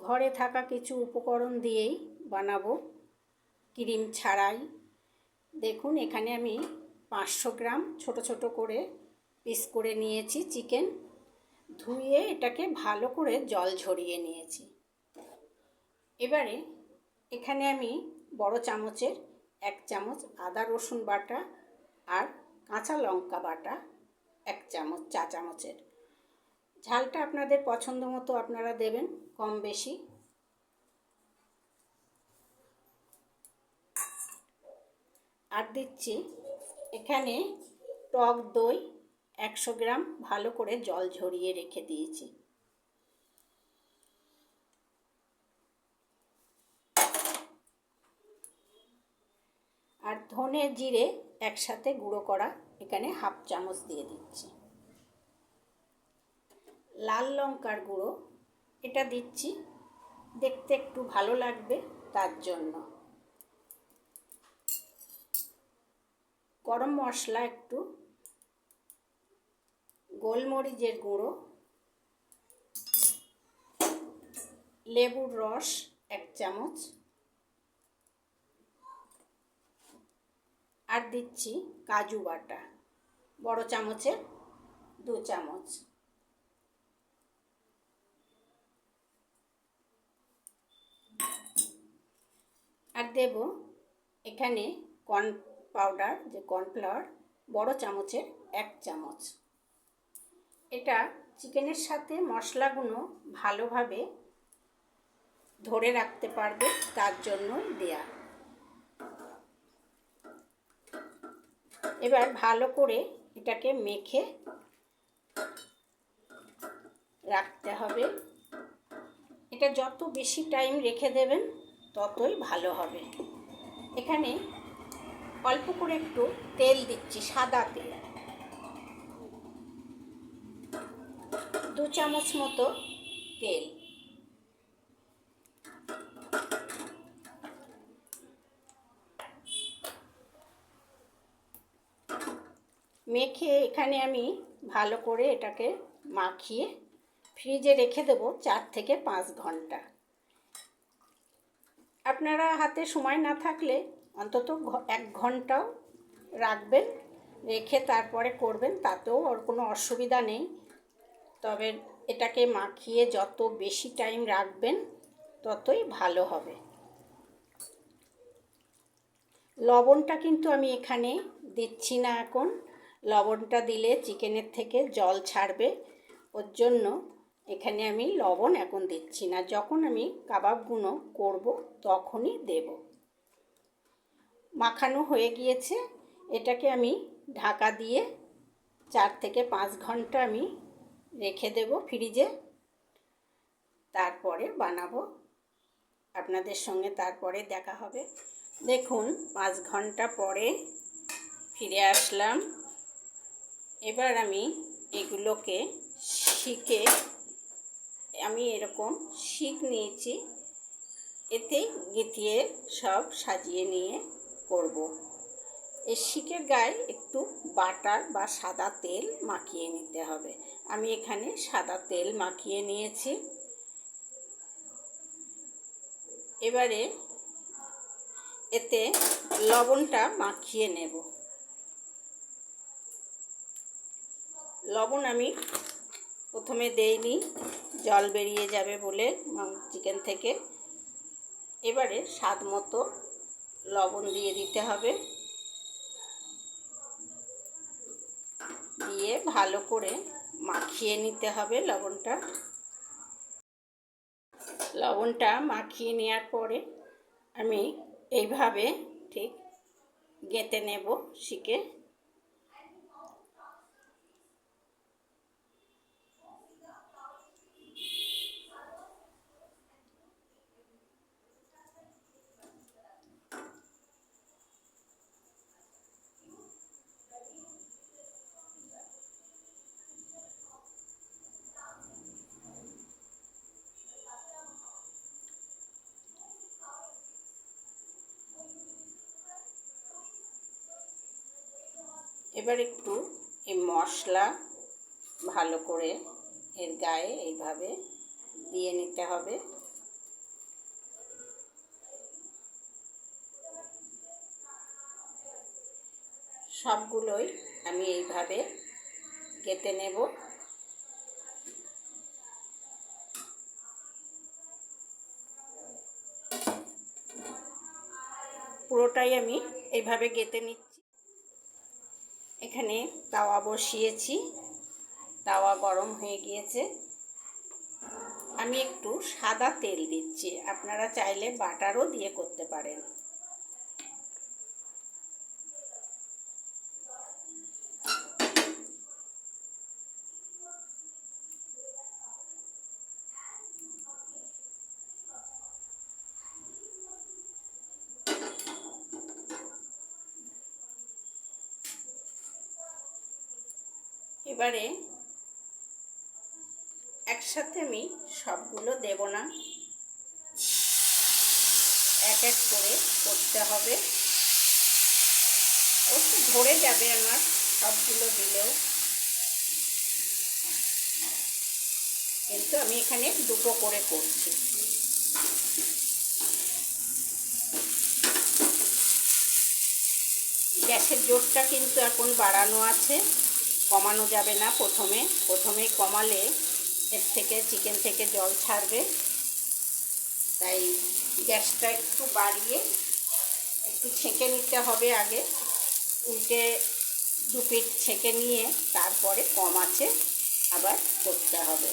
ঘরে থাকা কিছু উপকরণ দিয়েই বানাবো। ক্রিম ছাড়াই। দেখুন, এখানে আমি পাঁচশো গ্রাম ছোট ছোট করে পিস করে নিয়েছি চিকেন। ধুয়ে এটাকে ভালো করে জল ঝরিয়ে নিয়েছি। এবারে এখানে আমি বড় চামচের এক চামচ আদা রসুন বাটা আর কাঁচা লঙ্কা বাটা, এক চামচ চা চামচের। ঝালটা আপনাদের পছন্দ মতো আপনারা দেবেন, কম বেশি। আর দিচ্ছি এখানে টক দই একশো গ্রাম, ভালো করে জল ঝরিয়ে রেখে দিয়েছি। আর ধনে জিরে একসাথে গুঁড়ো করা, এখানে হাফ চামচ দিয়ে দিচ্ছি। লাল লঙ্কার গুঁড়ো। এটা দিচ্ছি। দেখতে একটু ভালো লাগবে তার জন্য। গরম মশলা একটু। গোলমরিচের গুঁড়ো। লেবুর রস এক চামচ। আর দিচ্ছি কাজু বাটা। বড় চামচের দু চামচ আর দেব এখানে কর্ন পাউডার যে কর্নফ্লাওয়ার বড় চামচের এক চামচ। এটা চিকেনের সাথে মশলাগুলো ভালোভাবে ধরে রাখতে পারবে, তার জন্য দেয়া। এবার ভালো করে এটাকে মেখে রাখতে হবে। এটা যত বেশি টাইম রেখে দেবেন ততই ভালো হবে। এখানে অল্প করে একটু তেল দিচ্ছি, সাদা তেল। দু চামচ মতো তেল। মেখে এখানে আমি ভালো করে এটাকে মাখিয়ে ফ্রিজে রেখে দেবো চার থেকে পাঁচ ঘণ্টা। আপনারা হাতে সময় না থাকলে অন্তত এক ঘন্টাও রাখবেন, রেখে তারপরে করবেন, তাতেও ওর কোনো অসুবিধা নেই। তবে এটাকে মাখিয়ে যত বেশি টাইম রাখবেন, ততই ভালো হবে। লবণটা কিন্তু আমি এখানে দিচ্ছি না এখন। লবণটা দিলে চিকেনের থেকে জল ছাড়বে। ওর জন্য এখানে আমি লবণ এখন দিচ্ছি না। যখন আমি কাবাবগুলো করব, তখনই দেব। মাখানো হয়ে গিয়েছে। এটাকে আমি ঢাকা দিয়ে চার থেকে পাঁচ ঘণ্টা আমি রেখে দেব ফ্রিজে। তারপরে বানাবো। আপনাদের সঙ্গে তারপরে দেখা হবে। দেখুন, পাঁচ ঘণ্টা পরে ফিরে আসলাম। এবার আমি এগুলোকে শিখে আমি এরকম শিখ নিয়েছি। এতে গেঁথিয়ে সব সাজিয়ে নিয়ে করব। এই শিকের গায়ে একটু বাটার বা সাদা তেল মাখিয়ে নিতে হবে। আমি এখানে সাদা তেল মাখিয়ে নিয়েছি। এবারে এতে লবণটা মাখিয়ে নেব। লবণ আমি প্রথমে দেইনি। জল বেরিয়ে যাবে বলে চিকেন থেকে। এবারে স্বাদ মতো লবণ দিয়ে দিতে হবে। দিয়ে ভালো করে মাখিয়ে নিতে হবে লবণটা। লবণটা মাখিয়ে নেওয়ার পরে আমি এইভাবে ঠিক গেঁথে নেব শিখে এবার একটু এই মশলা ভালো করে এর গায়ে এইভাবে দিয়ে নিতে হবে। সবগুলোই আমি এইভাবে কেটে নেব। পুরোটাই আমি এইভাবে গেতে নিচ্ছি। এখানে তাওয়া বসিয়েছি। তাওয়া গরম হয়ে গিয়েছে। আমি একটু সাদা তেল দিচ্ছি। আপনারা চাইলে বাটারও দিয়ে করতে পারেন। এবারে একসাথে আমি সবগুলো দেব না। এক এক করে করতে হবে। একটু ধরে যাবে আমার সবগুলো দিলেও। কিন্তু আমি এখানে দুটো করে করছি। গ্যাসের জোরটা কিন্তু এখন বাড়ানো আছে। কমানো যাবে না প্রথমে। প্রথমেই কমালে এর থেকে চিকেন থেকে জল ছাড়বে। তাই গ্যাসটা একটু বাড়িয়ে একটু ছেঁকে নিতে হবে আগে। উল্টে দু পিঠ ছেঁকে নিয়ে তারপরে কম আছে আবার করতে হবে।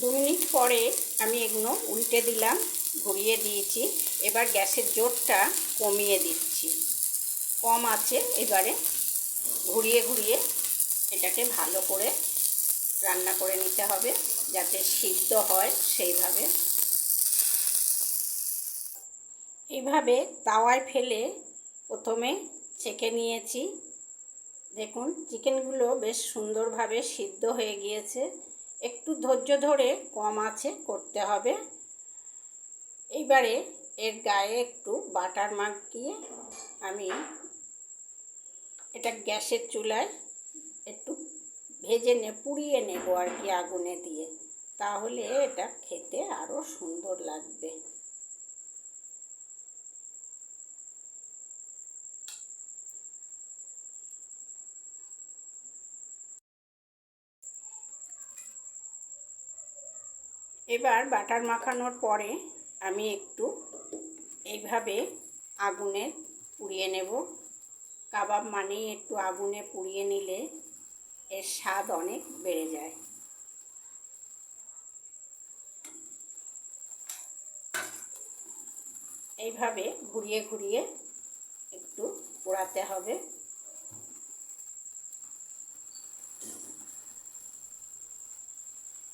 দু মিনিট পরে আমি এগুলো উল্টে দিলাম, ঘুরিয়ে দিয়েছি। এবার গ্যাসের জোরটা কমিয়ে দিচ্ছি। কম আছে, এবারে ঘুরিয়ে ঘুরিয়ে এটাকে ভালো করে রান্না করে নিতে হবে, যাতে সিদ্ধ হয় সেইভাবে। এইভাবে তাওয়ায় ফেলে প্রথমে ছেঁকে নিয়েছি। দেখুন, চিকেনগুলো বেশ সুন্দরভাবে সিদ্ধ হয়ে গিয়েছে। একটু ধৈর্য ধরে কম আছে, করতে হবে। এইবারে এর গায়ে একটু বাটার মাখিয়ে আমি এটা গ্যাসের চুলায় একটু ভেজে নে, পুড়িয়ে নেব আর কি আগুনে দিয়ে। তাহলে এটা খেতে আরও সুন্দর লাগবে। এবার বাটার মাখানোর পরে আমি একটু এইভাবে আগুনে পুড়িয়ে নেব। কাবাব মানেই একটু আগুনে পুড়িয়ে নিলে এর স্বাদ অনেক বেড়ে যায়। এইভাবে ঘুরিয়ে ঘুরিয়ে একটু পোড়াতে হবে।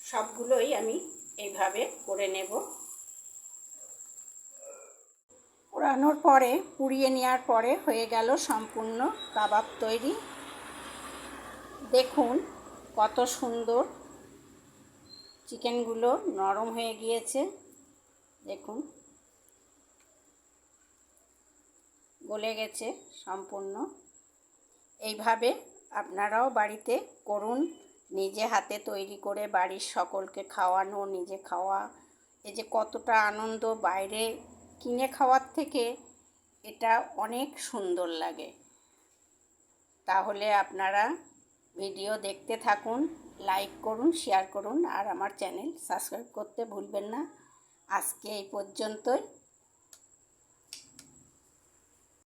সবগুলোই আমি এইভাবে করে নেব। পোড়ানোর পরে, পুড়িয়ে নেওয়ার পরে হয়ে গেল সম্পূর্ণ কাবাব তৈরি। দেখুন কত সুন্দর চিকেনগুলো নরম হয়ে গিয়েছে। দেখুন গলে গেছে সম্পূর্ণ। এইভাবে আপনারাও বাড়িতে করুন। নিজে হাতে তৈরি করে বাড়ির সকলকে খাওয়ানো, নিজে খাওয়া, এই যে কতটা আনন্দ বাইরে কিনে খাওয়ার থেকে এটা অনেক সুন্দর লাগে। তাহলে আপনারা ভিডিও দেখতে থাকুন, লাইক করুন, শেয়ার করুন, আর আমার চ্যানেল সাবস্ক্রাইব করতে ভুলবেন না। আজকে এই পর্যন্তই।